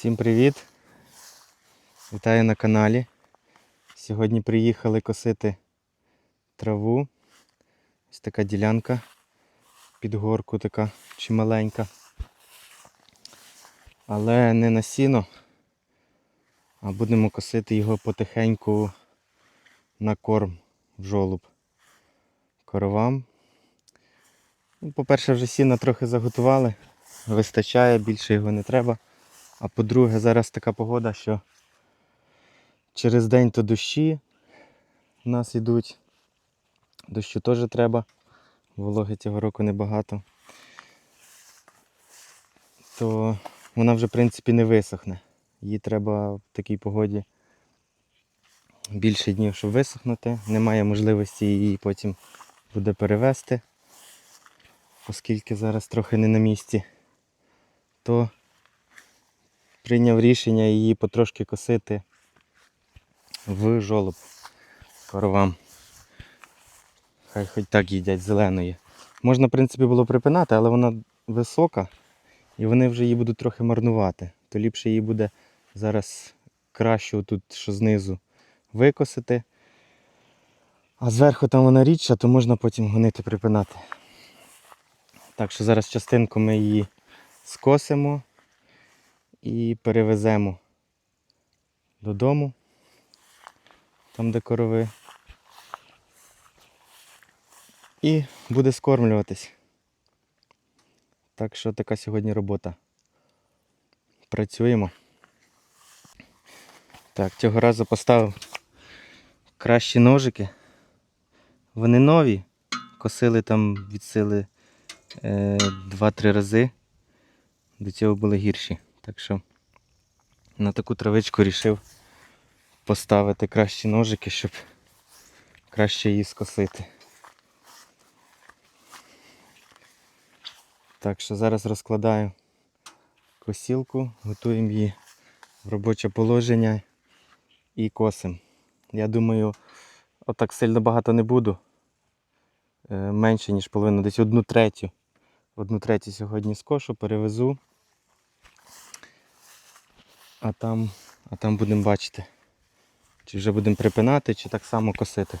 Всім привіт! Вітаю на каналі. Сьогодні приїхали косити траву. Ось така ділянка під горку така чималенька. Але не на сіно, а будемо косити його потихеньку на корм в жолуб коровам. Ну, По-перше, вже сіна трохи заготували, вистачає, більше його не треба. А по-друге, зараз така погода, що через день то дощі в нас йдуть. Дощу теж треба. Вологи цього року небагато. То вона вже в принципі не висохне. Її треба в такій погоді більше днів, щоб висохнути. Немає можливості її потім буде перевести, оскільки зараз трохи не на місці. То прийняв рішення її потрошки косити в жолоб коровам. Хай хоч так їдять зеленої. Можна, в принципі, було припинати, але вона висока і вони вже її будуть трохи марнувати. То ліпше її буде зараз краще тут, що знизу, викосити. А зверху там вона рідша, то можна потім гонити припинати. Так що зараз частинку ми її скосимо і перевеземо додому, там де корови. І буде скормлюватись. Так що така сьогодні робота. Працюємо. Так, цього разу поставив кращі ножики. Вони нові. Косили там від сили е, 2-3 рази. До цього були гірші. Так що на таку травичку рішив поставити кращі ножики, щоб краще її скосити. Так що зараз розкладаю косілку, готуємо її в робоче положення і косимо. Я думаю, отак сильно багато не буду. Е, Менше, ніж половину, десь одну третю. Одну третю сьогодні скошу, перевезу. А там, а там будемо бачити, чи вже будемо припинати, чи так само косити.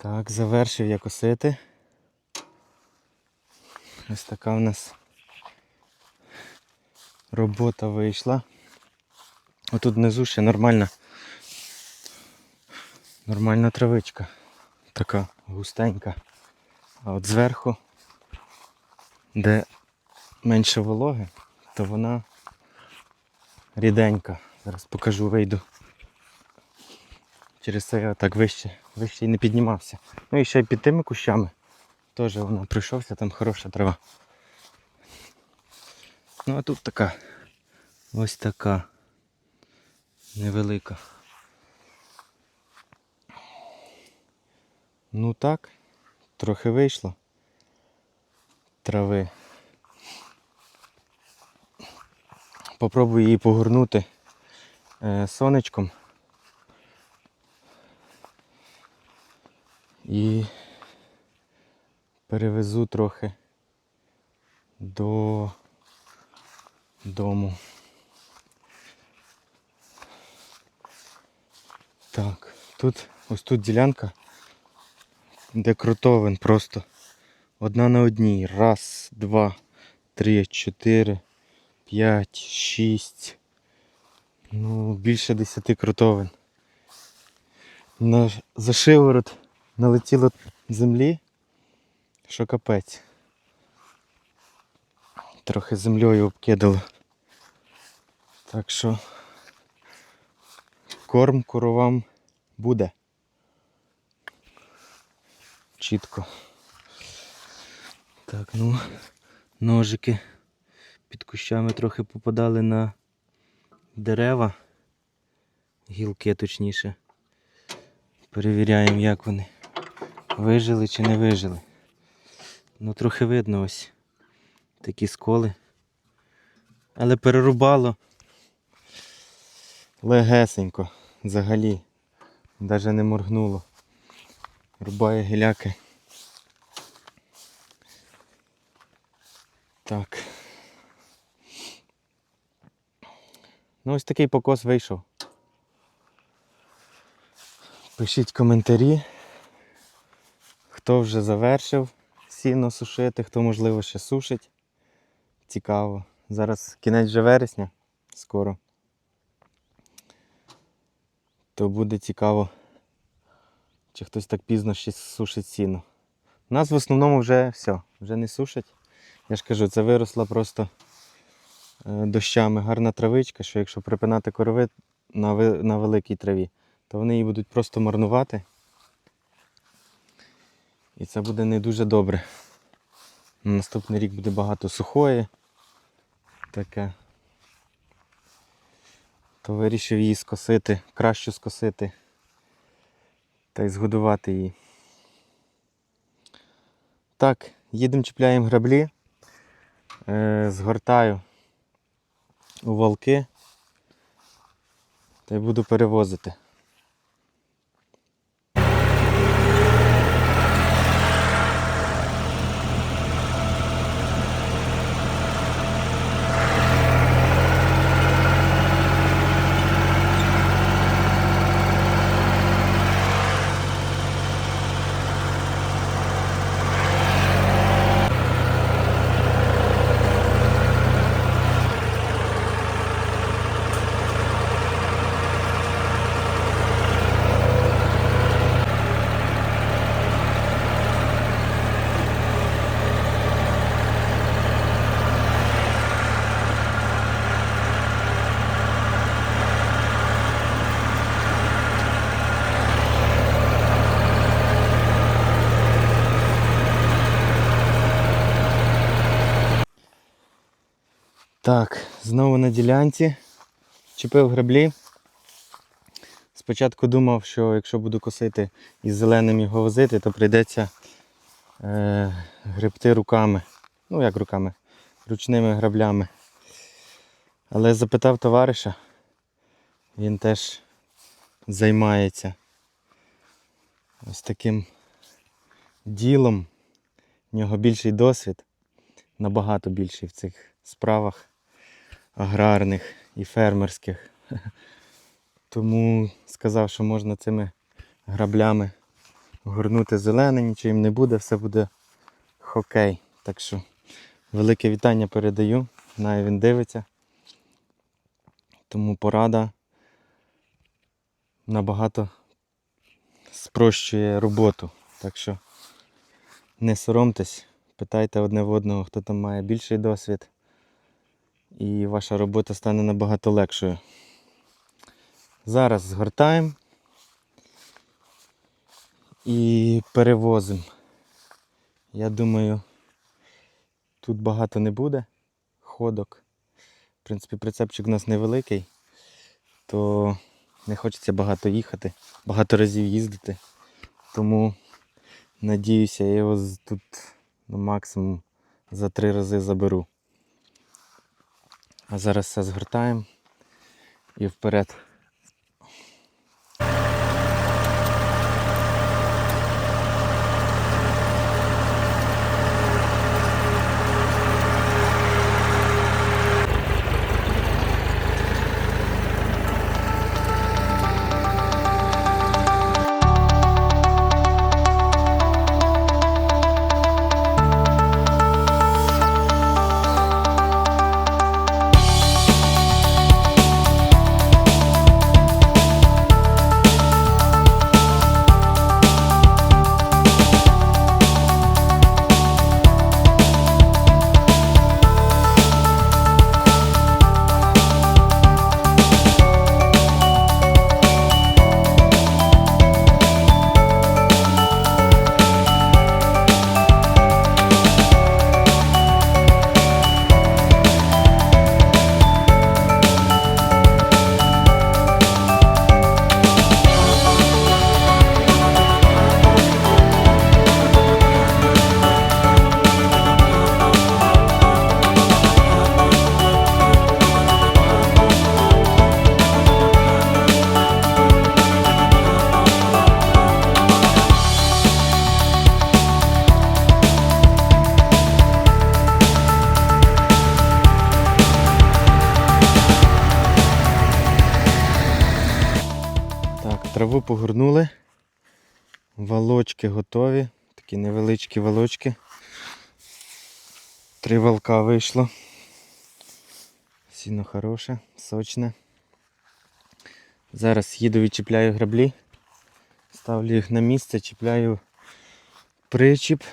Так, завершив я косити. Ось така в нас робота вийшла. Отут внизу ще нормальна. Нормальна травичка. Така густенька. А от зверху, де менше вологи, то вона ріденька. Зараз покажу, вийду. Через це я так вище, вище і не піднімався. Ну і ще під тими кущами теж воно пройшовся, там хороша трава. Ну а тут така. Ось така. Невелика. Ну так, трохи вийшло трави. Попробую її погорнути е, сонечком. І перевезу трохи до дому. Так, тут ось тут ділянка, де крутовин просто одна на одній. Раз, два, три, чотири, п'ять, шість. Ну, більше десяти крутовин. На, за шиворот налетіло землі, що капець. Трохи землею обкидало. Так що корм коровам буде. Чітко. Так, ну, ножики під кущами трохи попадали на дерева, гілки точніше. Перевіряємо, як вони вижили чи не вижили. Ну, трохи видно ось такі сколи. Але перерубало легесенько взагалі. Навіть не моргнуло. Рубає гіляки. Так. Ну ось такий покос вийшов. Пишіть коментарі, хто вже завершив сіно сушити, хто можливо ще сушить. Цікаво. Зараз кінець вже вересня скоро. То буде цікаво, чи хтось так пізно ще сушить сіно. У нас в основному вже все, вже не сушать. Я ж кажу, це виросла просто е, дощами гарна травичка, що якщо припинати корови на великій траві, то вони її будуть просто марнувати. І це буде не дуже добре. На наступний рік буде багато сухої. Таке. То вирішив її скосити, краще скосити та й згодувати її. Так, їдемо чіпляємо граблі, е, згортаю у волки та й буду перевозити. Так, знову на ділянці. Чіпив граблі. Спочатку думав, що якщо буду косити із зеленим його возити, то прийдеться е, гребти руками. Ну як руками, ручними граблями. Але запитав товариша, він теж займається ось таким ділом. У нього більший досвід, набагато більший в цих справах аграрних і фермерських. Тому сказав, що можна цими граблями горнути зелене, нічого їм не буде, все буде хокей. Так що велике вітання передаю. Знаю, він дивиться. Тому порада набагато спрощує роботу. Так що не соромтесь, питайте одне в одного, хто там має більший досвід. І ваша робота стане набагато легшою. Зараз згортаємо і перевозимо. Я думаю, тут багато не буде ходок. В принципі, прицепчик у нас невеликий, то не хочеться багато їхати, багато разів їздити. Тому надіюся, я його тут ну, максимум за три рази заберу. А зараз все згортаємо і вперед. Траву погорнули. Валочки готові. Такі невеличкі валочки. Три валка вийшло. Сіно хороше, сочне. Зараз їду відчіпляю граблі. Ставлю їх на місце, чіпляю причіп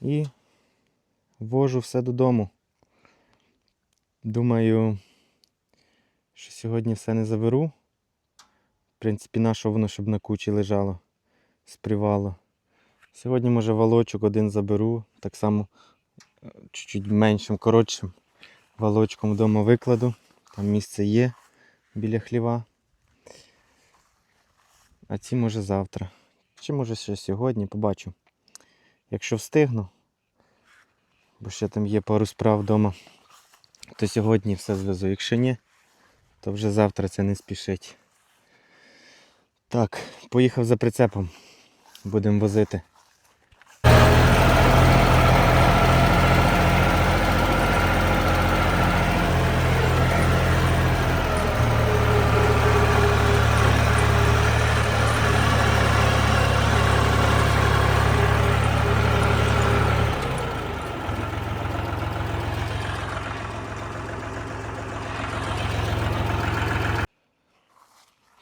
і вожу все додому. Думаю, що сьогодні все не заберу. Принципі, нащо воно, щоб на кучі лежало з привалу. Сьогодні, може, валочок один заберу, так само е, чуть-чуть меншим, коротшим валочком вдома викладу. Там місце є біля хліва. А ці може завтра. Чи може ще сьогодні, побачу. Якщо встигну, бо ще там є пару справ вдома, то сьогодні все звезу. Якщо ні, то вже завтра це не спішить. Так, поїхав за прицепом. Будемо возити.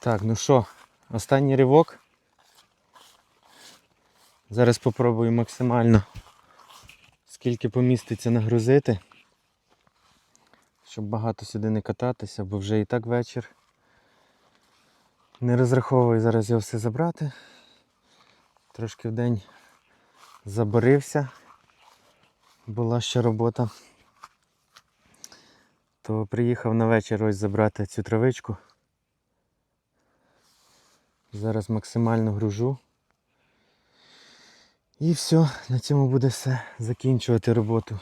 Так, ну що, останній ривок. Зараз попробую максимально скільки поміститься нагрузити, щоб багато сюди не кататися, бо вже і так вечір. Не розраховую зараз його все забрати. Трошки в день заборився, була ще робота. То приїхав на вечір ось забрати цю травичку. Зараз максимально гружу. І все, на цьому буде все. Закінчувати роботу.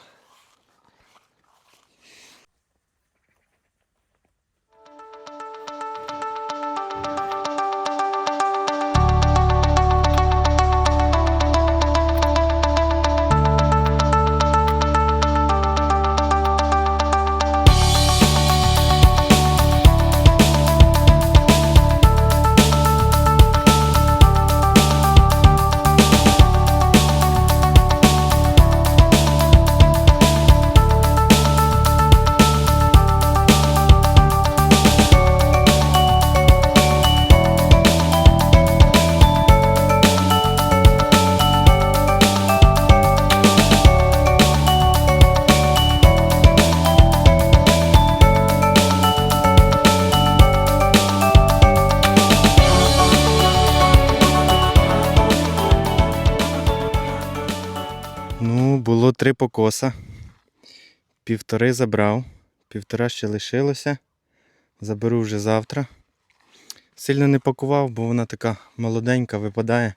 Три покоса. Півтори забрав, півтора ще лишилося. Заберу вже завтра. Сильно не пакував, бо вона така молоденька, випадає,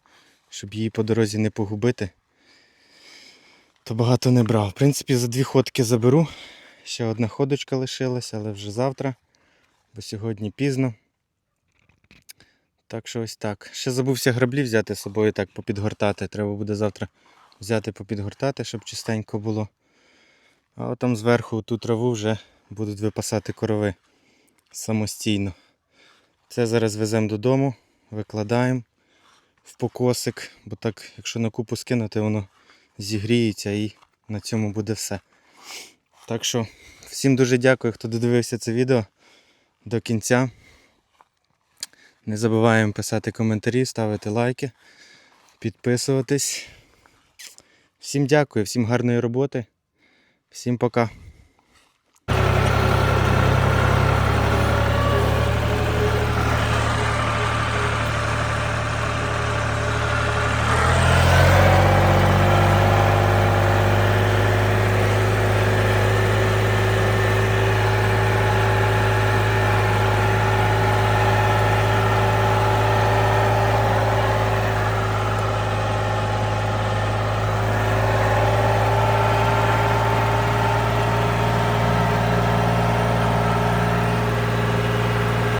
щоб її по дорозі не погубити. То багато не брав. В принципі, за дві ходки заберу. Ще одна ходочка лишилася, але вже завтра, бо сьогодні пізно. Так що ось так. Ще забувся граблі взяти з собою так попідгортати. Треба буде завтра взяти попідгортати, щоб чистенько було. А там зверху ту траву вже будуть випасати корови самостійно. Це зараз веземо додому, викладаємо в покосик, бо так, якщо на купу скинути, воно зігріється і на цьому буде все. Так що всім дуже дякую, хто додивився це відео до кінця. Не забуваємо писати коментарі, ставити лайки, підписуватись. Всім дякую, всім гарної роботи. Всім пока.